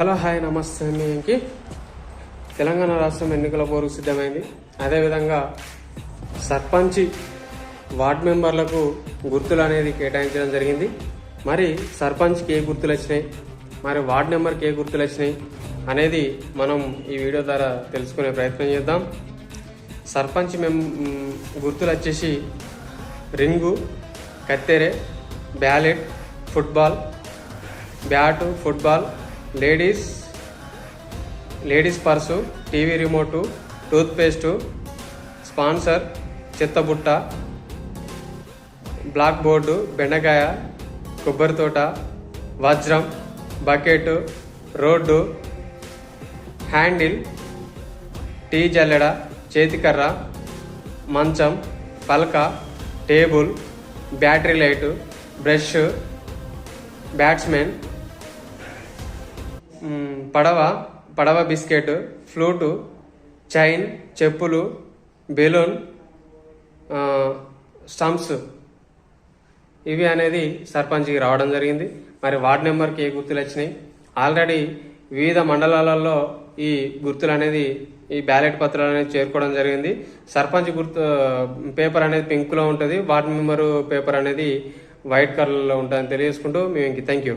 Hello hi నమస్తే. మీకు తెలంగాణ రాష్ట్రం ఎన్నికల పోరుకు సిద్ధమైంది. అదేవిధంగా సర్పంచి వార్డ్ మెంబర్లకు గుర్తులు అనేది కేటాయించడం జరిగింది. మరి సర్పంచ్కి ఏ గుర్తులు వచ్చినాయి? మరి వార్డ్ మెంబర్కి ఏ గుర్తులు వచ్చినాయి? అనేది మనం ఈ వీడియో ద్వారా తెలుసుకునే ప్రయత్నం చేద్దాం. సర్పంచ్ మెం గుర్తులు వచ్చేసి ring కత్తెరే ballot football bat football ladies ladies purse TV remote toothpaste sponsor చిత్తబుట్ట black board బెండకాయ కొబ్బరి తోట వజ్రం బకెట్ రోడ్డు హ్యాండిల్ టీ జల్లెడ చేతికర్ర మంచం పలక table battery light brush batsmen పడవ పడవ బిస్కెట్ ఫ్లూటు చైన్ చెప్పులు బెలూన్ స్టంప్స్. ఇవి అనేది సర్పంచ్కి రావడం జరిగింది. మరి వార్డ్ నెంబర్కి ఏ గుర్తులు వచ్చినాయి? ఆల్రెడీ వివిధ మండలాలలో ఈ గుర్తులు అనేది ఈ బ్యాలెట్ పత్రాలు అనేది చేరుకోవడం జరిగింది. సర్పంచ్ గుర్తు పేపర్ అనేది పింక్లో ఉంటుంది. వార్డ్ మెంబరు పేపర్ అనేది వైట్ కలర్లో ఉంటుందని తెలియజేసుకుంటూ మేము ఇంక థ్యాంక్ యూ